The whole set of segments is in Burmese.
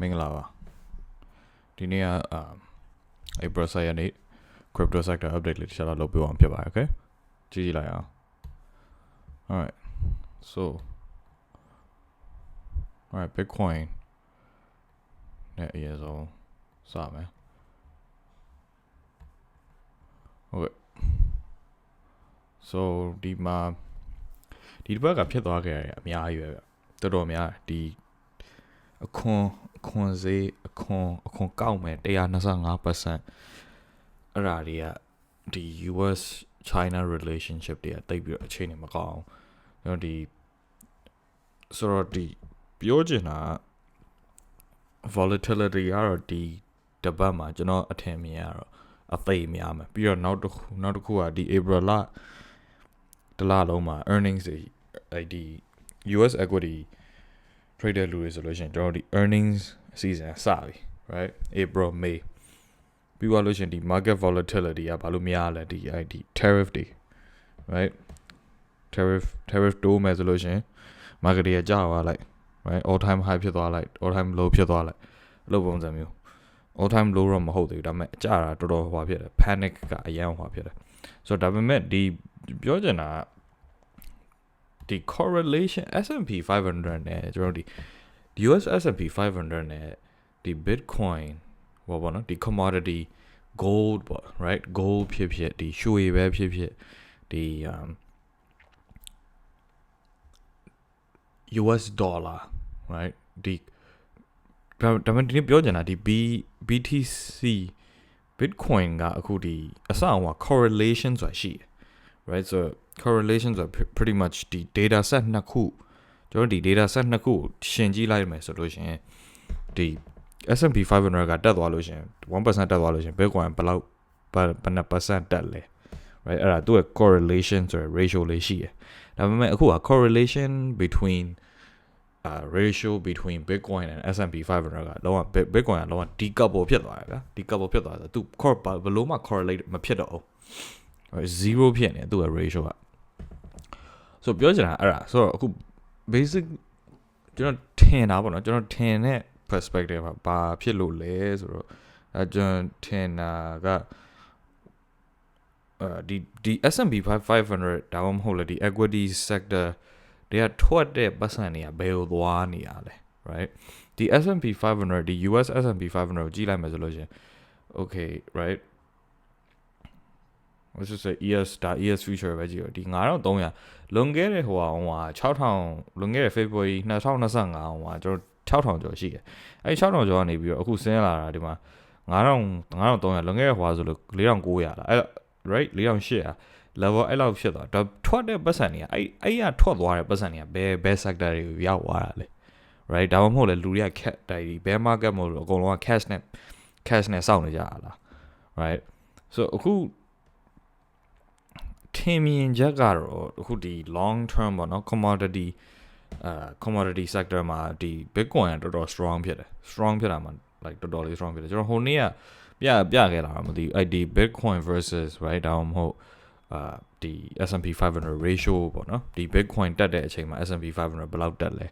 မင်္ဂလာပါဒီနေ့ကအာ April 7ရက်နေ့ crypto sector update လေးတစ်ချက်တော့လုပ်ပြအောင်ဖြစ်ပါတယ် okay ကြည့်ကြည့်လိုက်အောင် alright so alright bitcoin နဲ့အရင်ဆုံးစမယ် okay so ဒီမှာဒီတစ်ပတ်ကဖြစ်သွားခဲ့ရအများကြီးပဲဗျတော်တော်များဒီအခွန် အခွန်ဈေးအခွန်အခွန်ကောက်မယ်125%အဲ့ဒါတွေကဒီ US China relationship တွေကတိတ်ပြီးတော့အခြေအနေမကောင်းအောင်ကျွန်တော်ဒီဆိုတော့ဒီပြောချင်တာက volatility ကတော့ဒီတပတ်မှာကျွန်တော်အထင်မြင်ရတော့အသိများမယ်ပြီးတော့နောက်တစ်ခုနောက်တစ်ခုကဒီ April လတလလုံးမှာ earnings တွေအဲ့ဒီ US equity trader လူတွေဆိုလို့ရှိရင်ကျွန်တော်ဒီ earnings season စပြီ right April May ပြီးသွားလို့ရှိရင်ဒီ market volatility ကဘာလို့များလဲဒီအဲ့ဒီ tariff တွေ right tariff tariff တိုးမယ်ဆိုလို့ရှိရင် market တွေကကျသွားလိုက် right all time high ဖြစ်သွားလိုက် all time low ဖြစ်သွားလိုက်အဲ့လိုပုံစံမျိုး all time low တော့မဟုတ်သေးဘူးဒါပေမဲ့အကျတာတော်တော်ဟွာဖြစ်တယ် panic ကအရန်ဟွာဖြစ်တယ်ဆိုတော့ဒါပေမဲ့ဒီပြောချင်တာက ဒီ correlation S&P 500နဲ့ကျွန်တော်တို့ဒီ US S&P 500နဲ့ဒီ Bitcoin ဟောပေါ့နော်ဒီ commodity gold ပေါ့ right gold ဖြစ်ဖြစ်ဒီရွှေပဲဖြစ်ဖြစ်ဒီ um US dollar right ဒီဒါဒါမှဒီနေ့ပြောချင်တာဒီ B BTC Bitcoin ကအခုဒီအစအောင်က correlation ဆိုတာရှိတယ် right so correlation ဆိုတာ pretty much ဒီ data set နှစ်ခုကျွန်တော်ဒီ data set နှစ်ခုရှင်ကြည့်လိုက်မယ်ဆိုလို့ရှင်ဒီ S&P 500ကတက်သွားလို့ရှင်1%တက်သွားလို့ရှင် Bitcoin ဘယ်လောက်ဘယ်နှ percent တက်လဲ right အဲ့ဒါသူ့ရဲ့ correlation ဆိုရယ် ratio လေးရှိတယ်ဒါပေမဲ့အခုက correlation between uh ratio between Bitcoin and S&P 500ကလောက Bitcoin ကလောက decouple ဖြစ်သွားတယ်ဗျာ decouple ဖြစ်သွားတယ်သူ core ဘယ်လို့မှ correlate မဖြစ်တော့ဘူး right 0ဖြစ်နေသူ့ရဲ့ ratio က ဆိုပြောချင်တာအဲ့ဒါဆိုတော့အခု basic ကျွန်တော်ထင်တာပေါ့နော်ကျွန်တော်ထင်တဲ့ perspective ကဘာဖြစ်လို့လဲဆိုတော့အဲကျွန်တော်ထင်တာကအဲဒီဒီ S&P 500ဒါမှမဟုတ်လေဒီ equity sector တွေကထွက်တဲ့ပတ်စံတွေကဘယ်လိုသွားနေရလဲ right ဒီ S&P 500ဒီ US S&P 500ကိုကြည့်လိုက်မယ်ဆိုလို့ရှင် okay right let's just say ES ဒါ ES future ပဲကြည့်တော့ဒီ9300လွန်ခဲ့တဲ့ဟိုဟာဟိုဟာ6000လွန်ခဲ့တဲ့ February 2025ဟိုဟာကျွန်တော်6000ကျော်ရှိတယ်အဲ6000ကျော်ကနေပြီးတော့အခုဆင်းလာတာဒီမှာ9000 9300လွန်ခဲ့တဲ့ဟိုဟာဆိုလို့4900လားအဲ right 4800 level အဲ့လောက်ဖြစ်သွားတော့ထွက်တဲ့ပတ်စံတွေကအဲ့အဲ့ရထွက်သွားတဲ့ပတ်စံတွေကဘယ်ဘယ် sector တွေကိုရောက်သွားတာလဲ right ဒါမှမဟုတ်လေလူတွေက cash တိုင်ဒီ bear market မဟုတ်လို့အကုန်လုံးက cash နဲ့ cash နဲ့စောင့်နေကြတာလား right so အခု ထင်မြင်ချက်ကတော့အခုဒီ long term ပေါ့နော် commodity အာ commodity sector မှာဒီ bitcoin ကတော်တော် strong ဖြစ်တယ် strong ဖြစ်တာမှာ like တော်တော်လေး strong ဖြစ်တယ်ကျွန်တော်ဟိုနေ့ကပြပြခဲ့လာတာမသိဘူးအဲ့ဒီ bitcoin versus right ဒါမှမဟုတ်အာဒီ S&P 500 ratio ပေါ့နော်ဒီ bitcoin တက်တဲ့အချိန်မှာ S&P 500ဘယ်လောက်တက်လဲ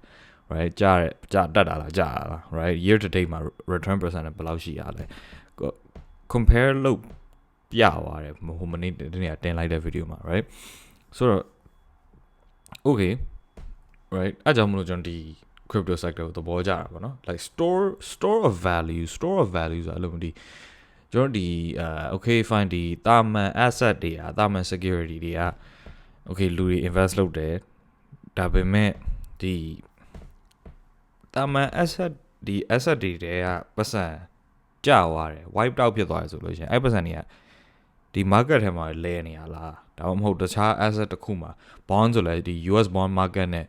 right ကြားရကြားတက်တာလားကြားရလား right year to date မှာ return percent ဘယ်လောက်ရှိရလဲ compare လုပ် ပြသွားတယ်ဟိုမနေ့တနေ့တင်လိုက်တဲ့ video မှာ right ဆိုတော့ okay right အဲ့ကြောင့်မလို့ကျွန်တော်ဒီ crypto sector ကိုသဘောကျတာပေါ့နော် like store store of value store of value ဆိုအဲ့လိုမျိုးဒီကျွန်တော်ဒီအာ okay fine ဒီတာမန် asset တွေอ่ะတာမန် security တွေက okay လူတွေ invest လုပ်တယ်ဒါပေမဲ့ဒီတာမန် asset ဒီ asset တွေတွေကပတ်စံကျသွားတယ် wipe out ဖြစ်သွားတယ်ဆိုလို့ရှိရင်အဲ့ပတ်စံတွေက ဒီ market ထဲမှာလဲနေရလားဒါမှမဟုတ်တခြား asset တစ်ခုမှာ bond ဆိုလဲဒီ US bond market နဲ့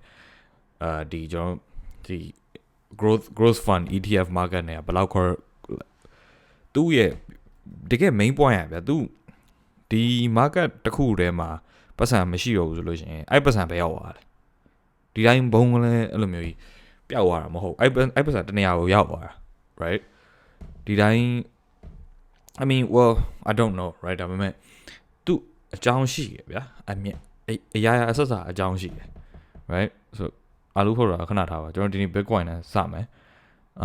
အာဒီကျွန်တော်ဒီ growth growth fund ETF market နဲ့ဘယ်လောက်ခေါ်သူ့ရဲ့တကယ် main point อ่ะဗျာသူဒီ market တစ်ခုထဲမှာပတ်စံမရှိတော့ဘူးဆိုလို့ရှိရင်အဲ့ပတ်စံပဲရောက်သွားတယ်ဒီတိုင်းဘုံကလည်းအဲ့လိုမျိုးကြီးပျောက်သွားတာမဟုတ်အဲ့အဲ့ပတ်စံတနေရာကိုရောက်သွားတာ right ဒီတိုင်း I mean well I don't know right ဒါပေမဲ့သူအကြောင်းရှိရဗျာအမြင်အရာရာအဆက်စာအကြောင်းရှိတယ် right so အာလူဖို့တော့ခဏထားပါကျွန်တော်ဒီနေ့ bitcoin နဲ့စမယ်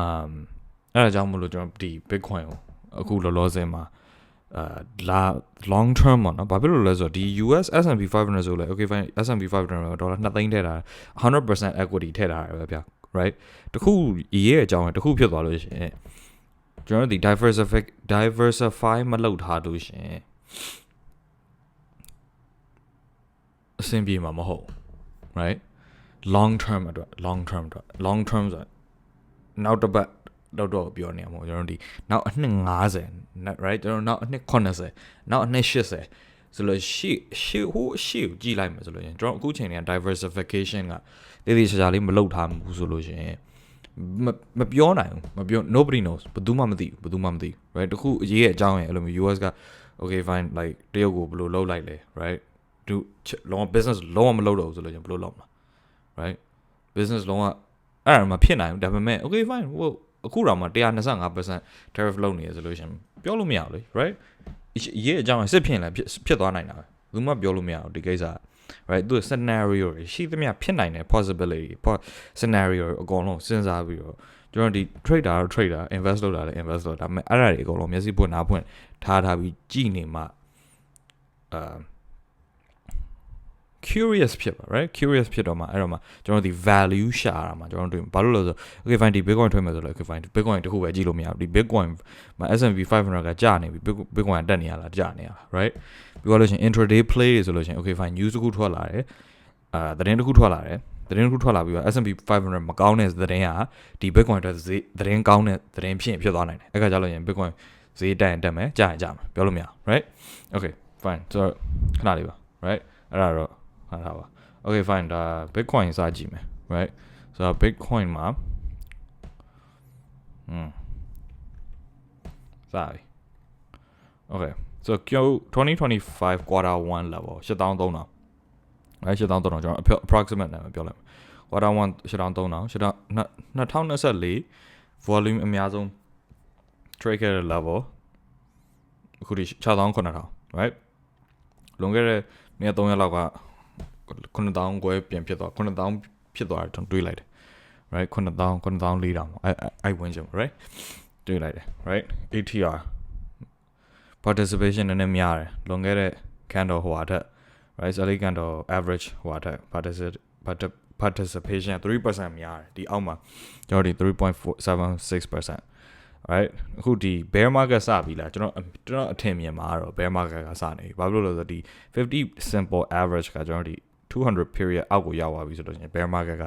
um အဲ့ဒါကြောင့်မလို့ကျွန်တော်ဒီ Bitcoin ကိုအခုလောလောဆယ်မှာအာလာ long term ပေါ့နော်ဘာဖြစ်လို့လဲဆိုတော့ဒီ US S&P 500ဆိုလဲ okay fine S&P 500ဒေါ်လာ2သိန်းထည့်တာ100% equity ထည့်တာပဲဗျာ right တခုရေးရဲ့အကြောင်းတခုဖြစ်သွားလို့ရှိရင် ကျွန်တော်တို့ဒီ diversify diversify မလုပ်ထားလို့ရှိရင်အဆင်ပြေမှာမဟုတ် right long term အတွက် long term အတွက် long term ဆိုနောက်တစ်ပတ်တော့တော့ပြောနေရမှာကျွန်တော်ဒီနောက်အနှစ်90 right ကျွန်တော်နောက်အနှစ်80နောက်အနှစ်80ဆိုလို့ရှေ့ရှေ့ဟိုရှေ့ကိုကြည့်လိုက်မယ်ဆိုလို့ရင်ကျွန်တော်အခုချိန်က diversification ကတည်တည်ချာချာလေးမလုပ်ထားဘူးဆိုလို့ရှိရင် မမပြောနိုင်ဘူးမပြော nobody knows ဘယ်သူမှမသိဘူးဘယ်သူမှမသိဘူး right တခုအရေးရဲ့အကြောင်းရယ်အဲ့လိုမျိုး US က okay fine like တရုတ်ကိုဘယ်လိုလုပ်လိုက်လဲ right သူလုံးဝ business လုံးဝမလုပ်တော့ဘူးဆိုလို့ရင်ဘယ်လိုလုပ်မလဲ right business လုံးဝအဲ့ဒါမဖြစ်နိုင်ဘူးဒါပေမဲ့ okay fine ဟိုအခုတော့မှ125% tariff လုပ်နေရဆိုလို့ရှင်ပြောလို့မရဘူးလေ right ရေးအကြောင်းစစ်ဖြစ်ရင်လည်းဖြစ်ဖြစ်သွားနိုင်တာပဲဘူးမှပြောလို့မရဘူးဒီကိစ္စ right သူ scenario တွေရှိသမျှဖြစ်နိုင်တဲ့ possibility scenario အကုန်လုံးစဉ်းစားပြီးတော့ကျွန်တော်ဒီ trader တော့ trader invest လုပ်တာလည်း invest လုပ်တာဒါပေမဲ့အဲ့ဒါတွေအကုန်လုံးမျက်စိပွင့်နားပွင့်ထားထားပြီးကြည်နေမှအာ curious ဖြစ်ပါ right curious ဖြစ်တော့မှအဲ့တော့မှကျွန်တော်ဒီ value ရှာတာမှာကျွန်တော်တို့ဘာလို့လဲဆို okay fine ဒီ bitcoin ထွက်မယ်ဆိုတော့ okay fine bitcoin တခုပဲကြည့်လို့မရဘူးဒီ bitcoin မှာ S&P 500ကကျနေပြီ bitcoin ကတက်နေရလားကျနေရလား right ပြီးတော့လို့ရှင် intraday play တွေဆိုလို့ရှင် okay fine news တခုထွက်လာတယ်အာသတင်းတခုထွက်လာတယ်သတင်းတစ်ခုထွက်လာပြီးတော့ S&P 500မကောင်းတဲ့သတင်းဟာဒီ Bitcoin အတွက်ဈေးသတင်းကောင်းတဲ့သတင်းဖြစ်ဖြစ်သွားနိုင်တယ်အဲ့ခါကျလို့ရင် Bitcoin ဈေးတက်ရင်တက်မယ်ကြာရင်ကြာမယ်ပြောလို့မရ right okay fine ဆိုတော့ခဏလေးပါ right အဲ့ဒါတော့ ဟာတာပါ okay fine ဒါ bitcoin စကြည့်မယ် right ဆိုတော့ bitcoin မှာอืมစပြီ okay so Q 2025 quarter 1 level 8300 right 8300ကျွန်တော် approximate နာမည်ပြောလိုက်မယ် quarter 1 8300 2024 volume အများဆုံး trade ခဲ့တဲ့ level အခုဒီ6900 right လွန်ခဲ့တဲ့နေ့3ရက်လောက်က 9000ခွဲပြန်ဖြစ်သွား9000ဖြစ်သွားတယ်ကျွန်တော်တွေးလိုက်တယ် right 9000 9000 4000အဲ့အဲ့ဝင်ချင် right တွေးလိုက်တယ် right ATR participation နည်းနည်းများတယ်လွန်ခဲ့တဲ့ candle ဟိုဟာထက် right စလိ candle average ဟိုဟာထက် participation 3%များတယ်ဒီအောက်မှာကျွန်တော်ဒီ3.76% right အခုဒီ bear market စပြီလားကျွန်တော်ကျွန်တော်အထင်မြင်မှာတော့ bear market ကစနေပြီဘာဖြစ်လို့လဲဆိုတော့ဒီ50 simple average ကကျွန်တော်ဒီ 200 period အောက်ကိုရောက်သွားပြီဆိုတော့ရှင် bear market က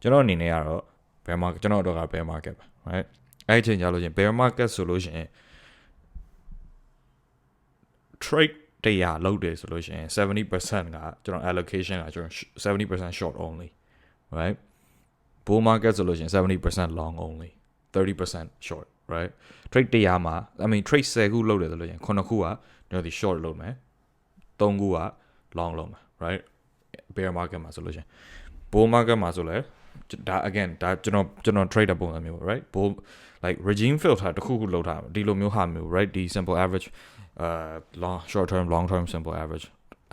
ကျွန်တော်အနေနဲ့ကတော့ bear market ကျွန်တော်တို့က bear market ပါ right အဲ့ဒီချိန်ကြလို့ရှင် bear market ဆိုလို့ရှင် trade တရားလောက်တယ်ဆိုလို့ရှင်70%ကကျွန်တော် allocation ကကျွန်တော်70% short only right bull market ဆိုလို့ရှင်70% long only 30% short right trade တရားမှာ I mean trade 10ခုလုပ်တယ်ဆိုလို့ရှင်9ခုကကျွန်တော်ဒီ short လုပ်မယ်3ခုက long လုပ်မယ် right bear market မှာဆိုလို့ရှင် bull market မှာဆိုလဲဒါ again ဒါကျွန်တော်ကျွန်တော် trader ပုံစံမျိုး right bull like regime filter တခုခုလောက်ထားဒီလိုမျိုးဟာမျိုး right ဒီ simple average uh long short term long term simple average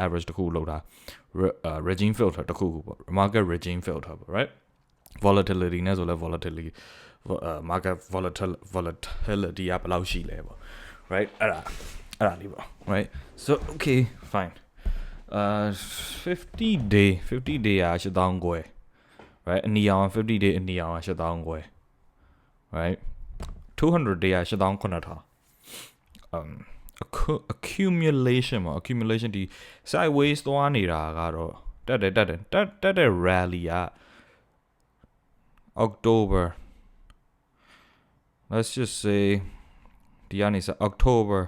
average တခုလောက်ထား regime filter တခုခုပေါ့ market regime filter ပေါ့ right volatility နဲ့ဆိုလဲ volatility market volatile volatility ကဘယ်လောက်ရှိလဲပေါ့ right အဲ့ဒါအဲ့ဒါလေးပေါ့ right so okay fine uh 50 day 50 day อ่ะ8000ခွဲ right အနီအောင်50 day အနီအောင်8000ခွဲ right 200 day อ่ะ8900 um accumulation မှာ accumulation ဒီ sideways သွားနေတာကတော့တက်တယ်တက်တယ်တက်တက်တဲ့ rally อ่ะ October let's just say ဒီကနေစ October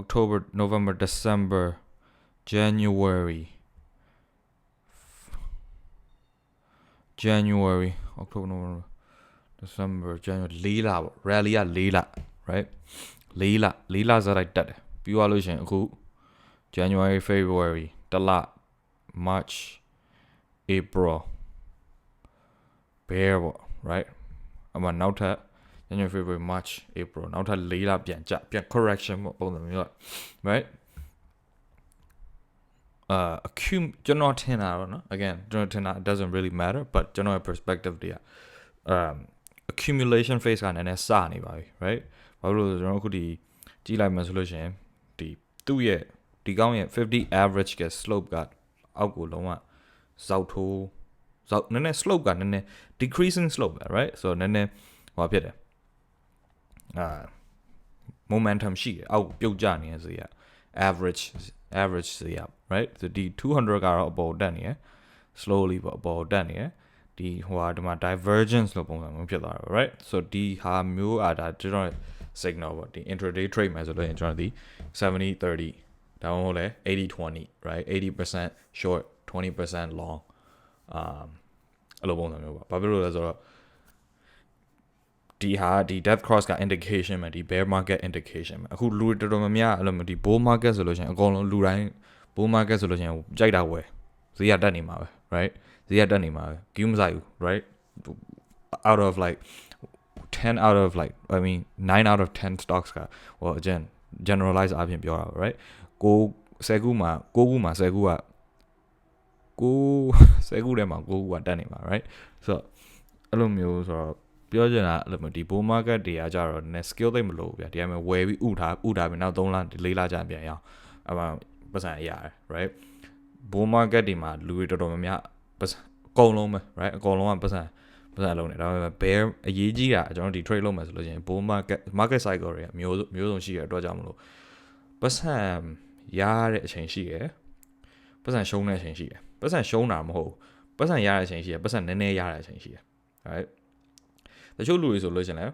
October November December January January October November December January ၄လပေါ့ rally က၄လ right ၄လ၄လစလိုက်တက်တယ်ပြီးသွားလို့ရှရင်အခု January February တလ March April bear ပေါ့ right အမှနောက်ထပ် January February March April နောက်ထပ်၄လပြန်ကျပြန် correction ပေါ့ပုံစံမျိုး right အာ accum ကျွန်တော်ထင်တာတော့နော် again ကျွန်တော်ထင်တာ it doesn't really matter but ကျွန်တော်ရဲ့ perspective တွေက um accumulation phase ကနည်းနည်းစနေပါပြီ right ဘာလို့လဲဆိုတော့ကျွန်တော်အခုဒီကြည့်လိုက်မှဆိုလို့ရှိရင်ဒီသူ့ရဲ့ဒီကောင်းရဲ့50 average က slope ကအောက်ကိုလုံးဝဇောက်ထိုးဇောက်နည်းနည်း slope ကနည်းနည်း decreasing slope ပဲ right ဆိုတော့နည်းနည်းဟိုဖြစ်တယ်အာ momentum ရှိတယ်အောက်ပြုတ်ကျနေရစေရ average average စေရ right ဆိုဒီ200ကတော့အပေါ်တက်နေရ slowly ပေါ့အပေါ်တက်နေရဒီဟိုဟာဒီမှာ divergence လို့ပုံစံမျိုးဖြစ်သွားတယ် right so ဒီဟာမျိုးအားဒါကျွန်တော် signal ပေါ့ဒီ intraday trade မှာဆိုလို့ရင်ကျွန်တော်ဒီ70 30ဒါမှမဟုတ်လဲ80 20 right 80% short 20% long um အဲ့လိုပုံစံမျိုးပါဘာဖြစ်လို့လဲဆိုတော့ ဒီဟာဒီ depth cross က indication မှာဒီ bear market indication မှာအခုလူတော်တော်များများအဲ့လိုမျိုးဒီ bull market ဆိုလို့ရှိရင်အကုန်လုံးလူတိုင်း bull market ဆိုလို့ရှိရင်ကြိုက်တာဝယ်ဈေးရတက်နေမှာပဲ right ဈေးရတက်နေမှာပဲ queue မဆိုင်ဘူး right out of like 10 out of like I mean 9 out of 10 stocks ကဟို again generalize အပြင်ပြောတာပါ right ကို10ခုမှာ9ခုမှာ10ခုကကို10ခုထဲမှာ9ခုကတက်နေမှာ right ဆိုတော့အဲ့လိုမျိုးဆိုတော့ ပြောချင်တာအဲ့လိုမျိုးဒီ bull market တွေကကြတော့ net skill သိမ့်မလို့ဗျာဒီအမှဝယ်ပြီးဥထားဥထားပြီးနောက်3လ4လကြာပြန်ရအောင်အဲ့မှာပတ်စံရတယ် right bull market ဒီမှာလူတွေတော်တော်များများပတ်စံအကုန်လုံးပဲ right အကုန်လုံးကပတ်စံပတ်စံလုံးနေဒါပေမဲ့ bear အရေးကြီးတာကျွန်တော်ဒီ trade လုပ်မယ်ဆိုလို့ရှိရင် bull market market cycle တွေကမျိုးမျိုးစုံရှိရတဲ့အတွက်ကြောင့်မလို့ပတ်စံရတဲ့အချိန်ရှိရယ်ပတ်စံရှုံးတဲ့အချိန်ရှိရယ်ပတ်စံရှုံးတာမဟုတ်ပတ်စံရတဲ့အချိန်ရှိရယ်ပတ်စံနည်းနည်းရတဲ့အချိန်ရှိရယ် right တချို့လူတွေဆိုလို့ရှိရင်လည်း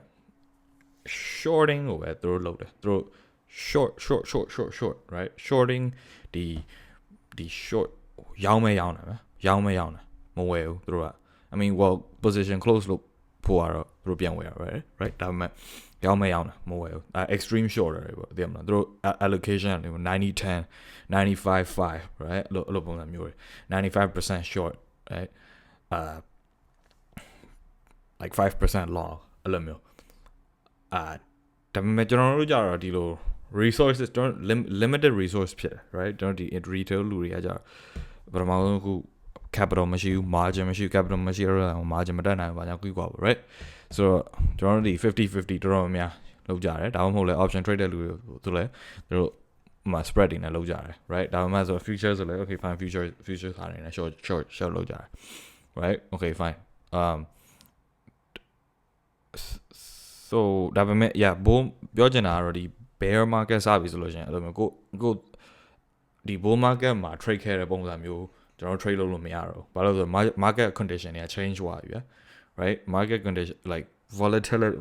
shorting ကိုပဲသူတို့လုပ်တယ်သူတို့ short short short short short right shorting ဒီဒီ short ရောင်းမဲရောင်းတယ်ဗျရောင်းမဲရောင်းတယ်မဝယ်ဘူးသူတို့က I mean well position close လို့ဖို့ရတော့သူတို့ပြန်ဝယ်ရ right right ဒါပေမဲ့ရောင်းမဲရောင်းတယ်မဝယ်ဘူး extreme shorter တွေပေါ့သိရမလားသူတို့ allocation တွေ90 10 95 5 right အဲ့လိုအဲ့လိုပုံစံမျိုးတွေ95% short right uh like 5% long အဲ့လိုမျိုးအာဒါပေမဲ့ကျွန်တော်တို့ကြတော့ဒီလို resources ကျွန်တော် limited resource ဖြစ်တယ် right ကျွန်တော်ဒီ retail လူတွေကကြတော့ပထမဆုံးအခု capital မရှိဘူး margin မရှိဘူး capital မရှိတော့ margin မတက်နိုင်ဘူးဘာကြောင့်ကွီးกว่าပေါ့ right ဆိုတော့ကျွန်တော်တို့ဒီ50 50တော်တော်များများလောက်ကြတယ်ဒါမှမဟုတ်လဲ option trade တဲ့လူတွေသူလည်းသူတို့မှာ spread တွေနဲ့လောက်ကြတယ် right ဒါမှမဟုတ်ဆို future ဆိုလဲ okay fine future future ခါနေနဲ့ short short short လောက်ကြတယ် right okay fine um so ဒါပေမဲ့ yeah ဘိုးပြောချင်တာကတော့ဒီ bear market စပြီဆိုလို့ရှိရင်အဲ့လိုမျိုးကိုကိုဒီ bull market မှာ trade ခဲ့တဲ့ပုံစံမျိုးကျွန်တော် trade လုပ်လို့မရတော့ဘူးဘာလို့လဲဆိုတော့ market condition တွေက change သွားပြီဗျာ right market condition like volatility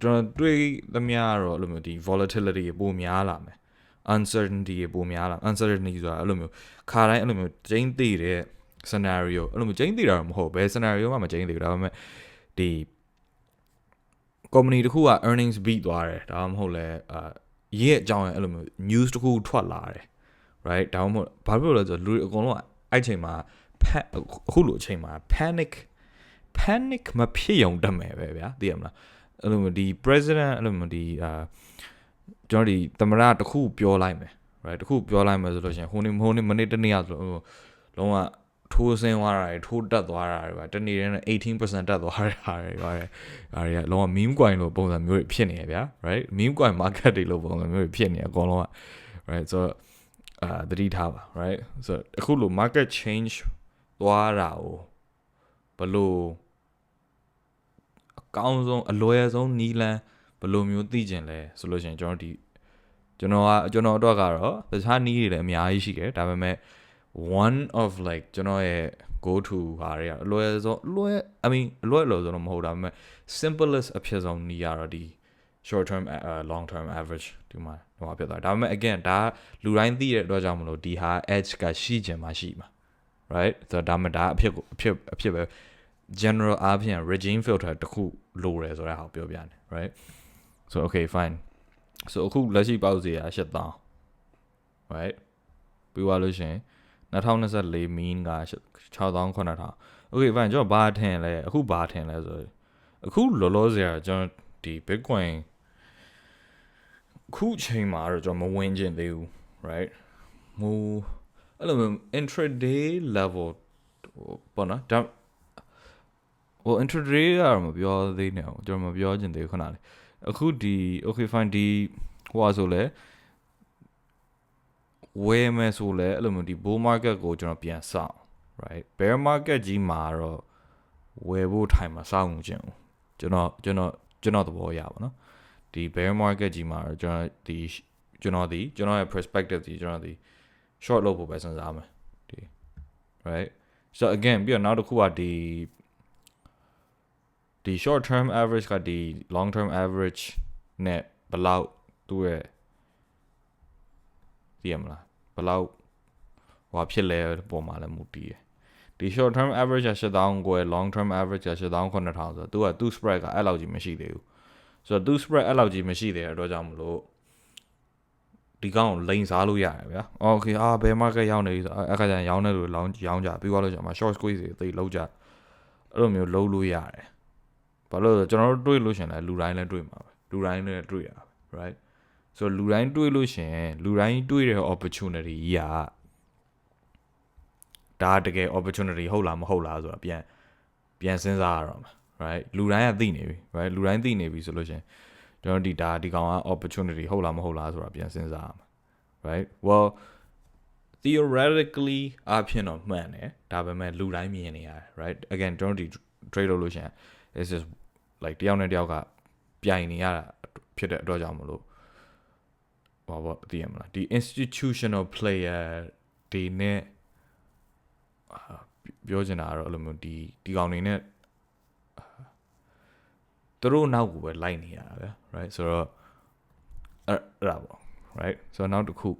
ကျွန်တော်တွေးသမျှတော့အဲ့လိုမျိုးဒီ volatility ပိုများလာမယ် uncertainty ပိုများလာ uncertainty ဆိုတာအဲ့လိုမျိုးခါတိုင်းအဲ့လိုမျိုးကျင်းသိတဲ့ scenario အဲ့လိုမျိုးကျင်းသိတာတော့မဟုတ်ဘယ် scenario မှမကျင်းသိဘူးဒါပေမဲ့ဒီ company တခုက earnings beat သွားတယ်ဒါမှမဟုတ်လဲအာရဲ့အကြောင်းအဲ့လိုမျိုး news တခုထွက်လာတယ် right ဒါမှမဟုတ်ဘာဖြစ်လို့လဲဆိုတော့လူတွေအကုန်လုံးအဲ့ချိန်မှာအခုလိုအချိန်မှာ panic panic မဖြစ်ုံတတ်မယ်ပဲဗျာသိရမလားအဲ့လိုမျိုးဒီ president အဲ့လိုမျိုးဒီအာကျွန်တော်ဒီသမရတခုပြောလိုက်မယ် right တခုပြောလိုက်မယ်ဆိုလို့ရှိရင်ဟိုနေ့ဟိုနေ့မနေ့တနေ့ဆိုလုံးဝ ထိုးဆင်းသွားတာတွေထိုးတက်သွားတာတွေပါတနေ့တည်းနဲ့18%တက်သွားတဲ့ဟာတွေပါတယ်။ဒါတွေကလုံးဝ meme coin လို့ပုံစံမျိုးတွေဖြစ်နေရဗျာ right meme coin market တွေလို့ပုံစံမျိုးတွေဖြစ်နေအကုန်လုံးက right so အာတတိထားပါ right so အခုလို market change သွားတာကိုဘလို့အကောင်းဆုံးအလွယ်ဆုံးနီးလန်းဘလို့မျိုးသိကျင်လဲဆိုလို့ရှိရင်ကျွန်တော်ဒီကျွန်တော်ကကျွန်တော်အတွက်ကတော့တခြားနီးတွေလည်းအများကြီးရှိတယ်ဒါပေမဲ့ one of like ကျွန်တော်ရဲ့ go to ဟာတွေကအလွယ်ဆုံးအလွယ် I mean အလွယ်လို့ဆိုတော့မဟုတ်ဒါပေမဲ့ simplest အဖြစ်ဆုံးနီးရတော့ဒီ short term uh, long term average ဒီမှာဟိုဖြစ်သွားဒါပေမဲ့ again ဒါလူတိုင်းသိတဲ့အတွက်ကြောင့်မလို့ဒီဟာ edge ကရှိချင်မှရှိမှာ right ဆိုတော့ဒါမှဒါအဖြစ်ကိုအဖြစ်အဖြစ်ပဲ general အားဖြင့် regime filter တခုလိုတယ်ဆိုတဲ့ဟာကိုပြောပြတယ် right so okay fine so အခုလက်ရှိပေါက်စီရ8000 right ပြီးသွားလို့ရှိရင် 2024 mean က6000 9000 okay fine ကျွန်တော်ဘာထင်လဲအခုဘာထင်လဲဆိုအခုလောလောဆယ်ကျွန်တော်ဒီ bitcoin ခုချိန်မှာတော့ကျွန်တော်မဝင်ကျင်သေးဘူး right မူအဲ့လိုမျိုး intraday level ပေါ့နော်ဒါဟို intraday ကတော့မပြောသေးနဲ့ကျွန်တော်မပြောချင်သေးဘူးခဏလေးအခုဒီ okay fine ဒီဟိုဟာဆိုလဲ ဝယ်မယ်ဆိုလဲအဲ့လိုမျိုးဒီ bull market ကိုကျွန်တော်ပြန်စောင့် right bear market ကြီးမှာတော့ဝယ်ဖို့ထိုင်မှာစောင့်မှုခြင်းဦးကျွန်တော်ကျွန်တော်ကျွန်တော်သဘောရပါတော့ဒီ bear market ကြီးမှာတော့ကျွန်တော်ဒီကျွန်တော်ဒီကျွန်တော်ရဲ့ perspective ဒီကျွန်တော်ဒီ short လုပ်ဖို့ပဲစဉ်းစားမယ်ဒီ right so again ပြီးတော့နောက်တစ်ခုကဒီဒီ short term average ကဒီ long term average နဲ့ဘယ်လောက်သူ့ရဲ့ သိရမလားဘယ်လောက်ဟိုဖြစ်လဲပုံမှာလည်းမူတည်ရယ်ဒီ short term average က8000ကို long term average က8000 9000ဆိုတော့သူကသူ့ spread ကအဲ့လောက်ကြီးမရှိသေးဘူးဆိုတော့သူ့ spread အဲ့လောက်ကြီးမရှိသေးတဲ့အတွက်ကြောင့်မလို့ဒီကောင်ကိုလိန်စားလို့ရတယ်ဗျာ။ Okay အာဘယ် market ရောက်နေပြီဆိုအခါကျရင်ရောင်းတဲ့လူလောင်းရောင်းကြပြီးသွားလို့ကျမှ short squeeze တွေသိလောက်ကြအဲ့လိုမျိုးလုံးလို့ရတယ်။ဘာလို့လဲဆိုတော့ကျွန်တော်တို့တွေးလို့ရှရင်လဲလူတိုင်းလည်းတွေးမှာပဲ။လူတိုင်းလည်းတွေးရတာပဲ right ဆိုတော့လူတိုင်းတွေးလို့ရှရင်လူတိုင်းတွေးတဲ့ opportunity ကြီးကဒါတကယ် opportunity ဟုတ်လားမဟုတ်လားဆိုတာပြန်ပြန်စဉ်းစားရတော့မှာ right လူတိုင်းကသိနေပြီ right လူတိုင်းသိနေပြီဆိုလို့ရှရင်ကျွန်တော်ဒီဒါဒီကောင်က opportunity ဟုတ်လားမဟုတ်လားဆိုတာပြန်စဉ်းစားရမှာ right well theoretically အဖြစ်တော့မှန်တယ်ဒါပေမဲ့လူတိုင်းမြင်နေရတယ် right again ကျွန်တော်ဒီ trade လုပ်လို့ရှရင် is just like တယောက်နဲ့တယောက်ကပြိုင်နေရတာဖြစ်တဲ့အတွက်ကြောင့်မလို့ ဘာဘောသိရမလားဒီ institutional player ဒီနဲ့အာပြောချင်တာကတော့အဲ့လိုမျိုးဒီဒီကောင်နေနဲ့သူတို့နောက်ကိုပဲလိုက်နေရတာဗျ right ဆိုတော့အဲ့အဲ့ဒါပေါ့ right ဆိုတော့နောက်တစ်ခု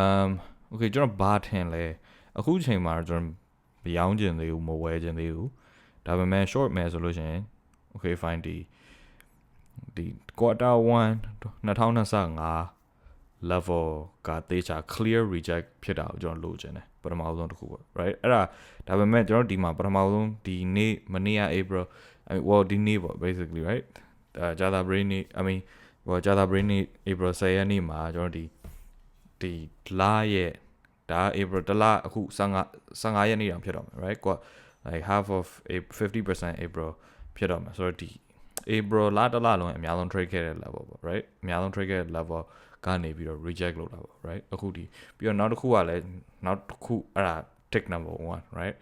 um okay ကျွန်တော်ဘာထင်လဲအခုချိန်မှာကျွန်တော်မရောင်းကျင်သေးဘူးမဝယ်ကျင်သေးဘူးဒါပေမဲ့ short မယ်ဆိုလို့ရှိရင် okay fine ဒီဒီ quarter 1 2025 level ကတေချာ clear reject ဖြစ်တာကိုကျွန်တော်လိုချင်တယ်ပထမဆုံးတစ်ခုပေါ့ right အဲ့ဒါဒါပေမဲ့ကျွန်တော်ဒီမှာပထမဆုံးဒီနေ့မနေ့က April I mean, well ဒီနေ့ပေါ့ basically right အဲဂျာသာ brain နေ့ I mean ဟိုဂျာသာ brain နေ့ April 10ရက်နေ့မှာကျွန်တော်ဒီဒီလာရဲ့ဒါ April တလအခု15 15ရက်နေ့တောင်ဖြစ်တော့မယ် right ကွာ like half of a 50% April ဖြစ်တော့မယ်ဆိုတော့ဒီ April လတစ်လလုံးအများဆုံး trade ခဲ့တဲ့ level ပေါ့ right အများဆုံး trade ခဲ့တဲ့ level ကနေပြီးတော့ reject လုပ်တာပေါ့ right အခုဒီပြီးတော့နောက်တစ်ခုကလည်းနောက်တစ်ခုအဲ့ဒါ tick number 1 right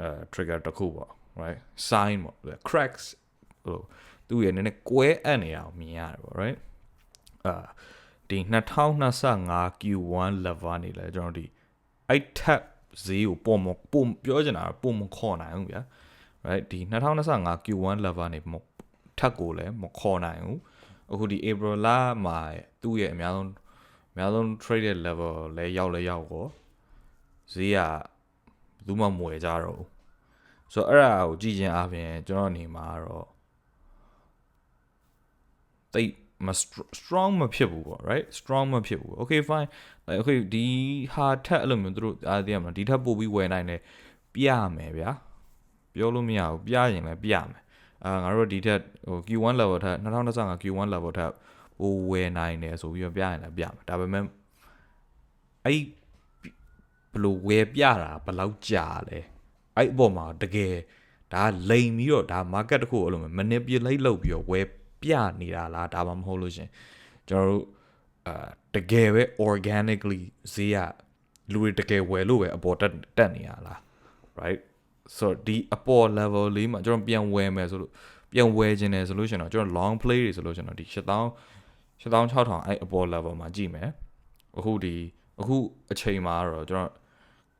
အဲ trigger တစ်ခုပေါ့ right sign ပေါ့ cracks ဟိုသူ့ရဲ့နည်းနည်းကွဲအပ်နေတာကိုမြင်ရတယ်ပေါ့ right အာဒီ2025 Q1 level နေလဲကျွန်တော်ဒီအဲ့ထက်ဈေးကိုပုံမပုံပြောချင်တာပုံမခေါ်နိုင်ဘူးဗျာ right ဒီ2025 Q1 level နေ ထက်ကိုလည်းမခေါ်နိုင်ဘူးအခုဒီ April လမှာသူ့ရဲ့အများဆုံးအများဆုံး traded level လဲရောက်လဲရောက်ကိုဈေးကဘူးမှမဝယ်ကြတော့ဘူးဆိုတော့အဲ့ဒါကိုကြည့်ချင်းအပြင်ကျွန်တော်အနေမှာတော့တိတ်မ strong မဖြစ်ဘူးပေါ့ right strong မဖြစ်ဘူး okay fine like okay ဒီဟာထက်အဲ့လိုမျိုးသူတို့အားသိရမလားဒီထက်ပိုပြီးဝယ်နိုင်တယ်ပြမယ်ဗျာပြောလို့မရဘူးပြရင်လည်းပြမယ် အာငါတို့ဒီထက်ဟို Q1 level ထက်2025 Q1 level ထက်ဟိုဝယ်နိုင်တယ်ဆိုပြီးတော့ပြရင်လည်းပြမယ်ဒါပေမဲ့အဲ့ဘလို့ဝယ်ပြတာဘယ်လောက်ကြာလဲအဲ့အပေါ်မှာတကယ်ဒါလိန်ပြီးတော့ဒါ market တခုအဲ့လို manipulate လုပ်ပြီးတော့ဝယ်ပြနေတာလားဒါမှမဟုတ်လို့ရှင်ကျွန်တော်တို့အာတကယ်ပဲ organically ဈေးကလူတွေတကယ်ဝယ်လို့ပဲအပေါ်တက်တက်နေရလား right so ဒီအပေါ် level လေးမှာကျွန်တော်ပြန်ဝယ်မယ်ဆိုလို့ပြန်ဝယ်ခြင်းတယ်ဆိုလို့ရှင်တော့ကျွန်တော် long play တွေဆိုလို့ရှင်တော့ဒီ8000 8000 6000အဲ့အပေါ် level မှာကြည့်မယ်အခုဒီအခုအချိန်မှာတော့ကျွန်တော်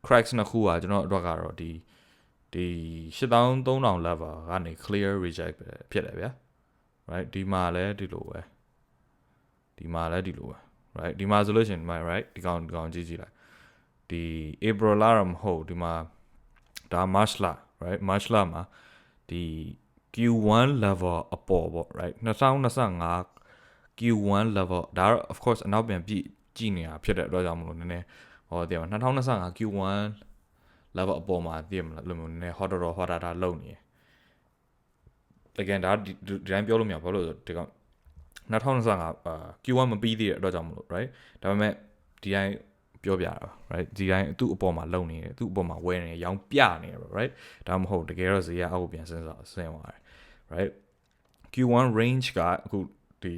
cracks နှစ်ခုอ่ะကျွန်တော်အတွက်ကတော့ဒီဒီ8300 level ကနေ clear reject ပဲဖြစ်တယ်ဗျာ right ဒီမှာလည်းဒီလိုပဲဒီမှာလည်းဒီလိုပဲ right ဒီမှာဆိုလို့ရှိရင် right ဒီကောင်ဒီကောင်ကြည့်ကြည့်လိုက်ဒီ April လာမဟုတ်ဒီမှာ ဒါ March လ right March လမှာဒီ Q1 level အပေါ်ပေါ့ right 2025 Q1 level ဒါတော့ of course အနောက်ပြန်ကြည့်ကြည့်နေတာဖြစ်တဲ့အတွက်ကြောင့်မလို့နည်းနည်းဟောတည်မှာ2025 Q1 level အပေါ်မှာတည်မလားလို့မျိုးနည်းနည်း hot တော် hot data လုံနေတယ် again ဒါဒီတိုင်းပြောလို့မရဘာလို့လဲဆိုဒီကောင်2025အာ Q1 မပြီးသေးတဲ့အတွက်ကြောင့်မလို့ right ဒါပေမဲ့ဒီတိုင်း ပြောပြတာပါ right ဒီတိုင်းသူ့အပေါ်မှာလုံနေတယ်သူ့အပေါ်မှာဝဲနေတယ်ရောင်းပြနေတယ် right ဒါမှမဟုတ်တကယ်တော့ဈေးကအောက်ကိုပြန်ဆင်းသွားဆင်းသွားတယ် right Q1 range ကအခုဒီ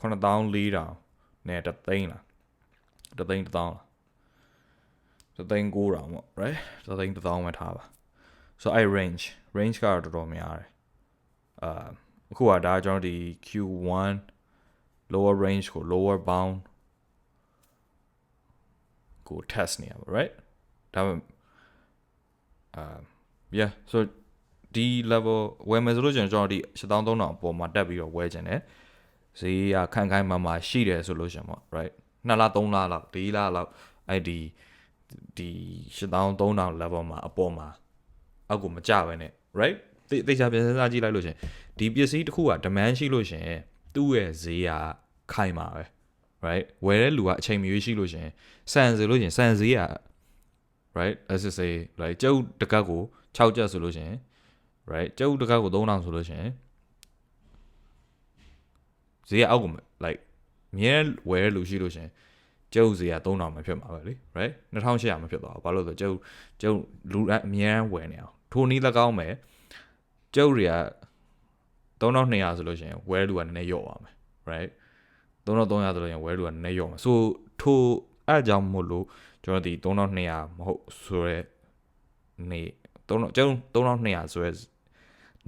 9400နဲ့တသိန်းလားတသိန်းတစ်သောင်းလားတသိန်း9000ပေါ့ right တသိန်းတစ်သောင်းပဲထားပါ so အဲ့ range range ကတော့တော်တော်များတယ်အာအခုကဒါကျွန်တော်ဒီ Q1 lower range ကို lower bound ကို test နေရပါ right ဒါပေမဲ့အာ yeah so ဒီ level ဝယ်မယ်ဆိုလို့ကျွန်တော်ဒီ7300အပေါ်မှာတက်ပြီးတော့ဝယ်ခြင်းတယ်ဈေးကခန့်ခိုင်းမှမှရှိတယ်ဆိုလို့ရှင်ပေါ့ right 2လ3လလောက်4လလောက်အဲ့ဒီဒီ7300 level မှာအပေါ်မှာအောက်ကိုမကြပဲနဲ့ right သိသိချာပြန်စဉ်းစားကြည့်လိုက်လို့ရှင်ဒီပစ္စည်းတစ်ခုက demand ရှိလို့ရှင်သူ့ရဲ့ဈေးကခိုင်မှာပဲ right ဝယ်တဲ့လူကအချိန်မရွေးရှိလို့ရှင်စံစီလို့ရှင်စံဈေးက right let's just say like ကျုပ်တကတ်ကို6ကျပ်ဆိုလို့ရှင် right ကျုပ်တကတ်ကို3000ဆိုလို့ရှင်ဈေးကအောက်ကို like မြဲဝယ်တဲ့လူရှိလို့ရှင်ကျုပ်ဈေးက3000မဖြစ်မှာပဲလေ right 2800မဖြစ်သွားဘူးဘာလို့လဲဆိုတော့ကျုပ်ကျုပ်လူအမြဲဝယ်နေအောင်ထိုနည်း၎င်းမယ်ကျုပ်တွေက3200ဆိုလို့ရှင်ဝယ်လူကနည်းနည်းယော့သွားမယ် right 3300ဆိုလို့ရှင်ဝယ်လူကနည်းနည်းယော့မှာဆိုထိုအဲ့အကြောင်းမို့လို့ကျွန်တော်ဒီ3200မဟုတ်ဆိုရဲနေ3000ကျုံ3200ဆိုရဲ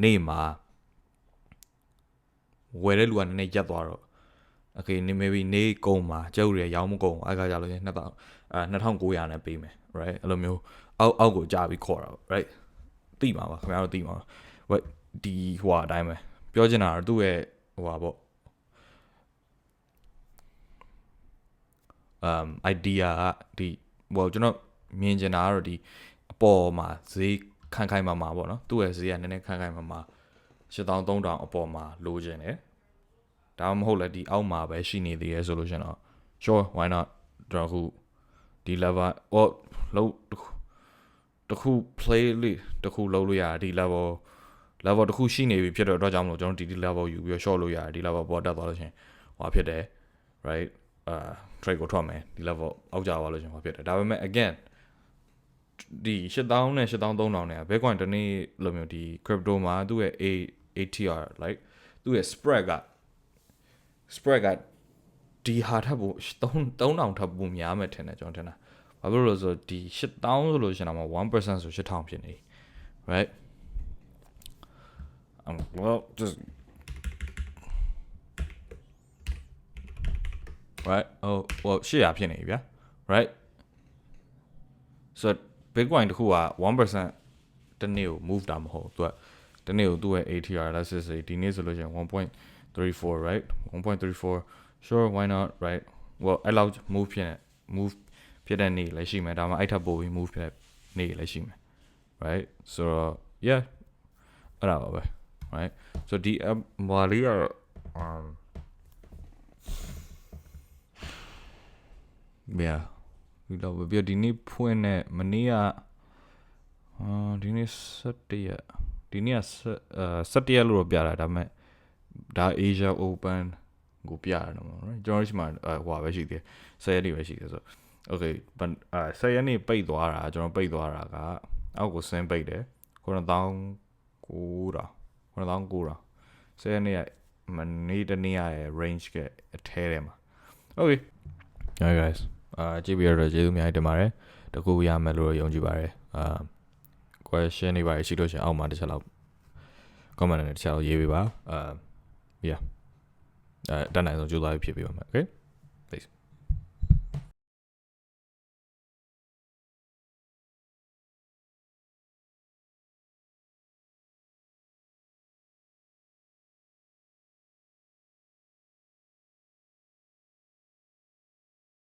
နေမှာဝယ်တဲ့လူကနည်းနည်းရက်သွားတော့ okay နေ maybe နေကုန်မှာကျုပ်ရရောင်းမကုန်အဲ့ခါကြလို့ရှင်2000အဲ2900နဲ့ပေးမယ် right အဲ့လိုမျိုးအောက်အောက်ကိုကြာပြီးခေါ်တာပေါ့ right သိမှာပါခင်ဗျားတို့သိမှာပါ what ဒီဟိုအတိုင်းပဲပြောချင်တာတော့သူ့ရဲ့ဟိုပါပေါ့ um idea ကဒီဟိုကျွန်တော်မြင်ချင်တာကတော့ဒီအပေါ်မှာဈေးခိုင်ခိုင်မာမာပေါ့နော်သူ့ရဲ့ဈေးကနည်းနည်းခိုင်ခိုင်မာမာ8300အပေါ်မှာလိုချင်တယ်ဒါမှမဟုတ်လည်းဒီအောက်မှာပဲရှိနေသေးရဲဆိုလို့ရှင်တော့ sure why not ကျွန်တော်ခုဒီ level ဟောလုံးတခု play လေးတခုလုံးလို့ရတယ်ဒီ level level တခုရှိနေပြီဖြစ်တော့တော့ကြောင့်မလို့ကျွန်တော်ဒီဒီ level ယူပြီးတော့ short လို့ရတယ်ဒီ level ပေါ်တက်သွားလို့ရှင်ဟောဖြစ်တယ် right အာ trade ကိုထွက်မယ်ဒီ level အောက်ကြသွားလို့ရှင်ဟောဖြစ်တယ်ဒါပေမဲ့ again ဒီ8000နဲ့8300နဲ့ Bitcoin တနေ့လိုမျိုးဒီ crypto မှာသူ့ရဲ့ A ATR like သူ့ရဲ့ spread က spread ကဒီဟာထပ်ဖို့3000ထပ်ဖို့များမယ်ထင်တယ်ကျွန်တော်ထင်တာဘာဖြစ်လို့လဲဆိုတော့ဒီ8000ဆိုလို့ရှင်တော့1%ဆို8000ဖြစ်နေ right um well just right oh well 800ဖြစ်နေပြီဗျာ right so bitcoin တခုက1%တနေ့ကို move တာမဟုတ်သူကတနေ့ကိုသူ့ရဲ့ ATR လက်စစ်စေဒီနေ့ဆိုလို့ရှိရင်1.34 right 1.34 sure why not right well အဲ့လောက် move ဖြစ်နေ move ဖြစ်တဲ့နေ့လည်းရှိမယ်ဒါမှအဲ့ထပ်ပို့ပြီး move ဖြစ်တဲ့နေ့လည်းရှိမယ် right so yeah အဲ့ဒါပါပဲ right so ဒီ app ဘာလေးကတော့ um yeah ဒီတော့ပြဒီနေ့ဖွင့်တဲ့မနေ့ကအာဒီနေ့17ရက်ဒီနေ့က17ရက်လို့တော့ပြတာဒါပေမဲ့ဒါ Asia Open ကိုပြရတယ်နော် right ကျွန်တော်ရှိမှဟိုပဲရှိသေးတယ်10ရက်နေပဲရှိသေးဆို okay ဘန်အဲ10ရက်နေပိတ်သွားတာကျွန်တော်ပိတ်သွားတာကအောက်ကိုဆင်းပိတ်တယ်9000 9000 9000 10ရက်နေကမနေ့တနေ့ရဲ့ range ကအထဲထဲမှာ okay yeah guys အာကြည့်ပြီးတော့ကျေးဇူးအများကြီးတင်ပါတယ်တကူရမယ်လို့ယုံကြည်ပါတယ်အာ question တွေပါရှိလို့ရှိရင်အောက်မှာတစ်ချက်လောက် comment နဲ့တစ်ချက်လောက်ရေးပေးပါအာ yeah အဲတန်းနိုင်ဆုံးကြိုးစားပြီးဖြစ်ပေးပါမယ် okay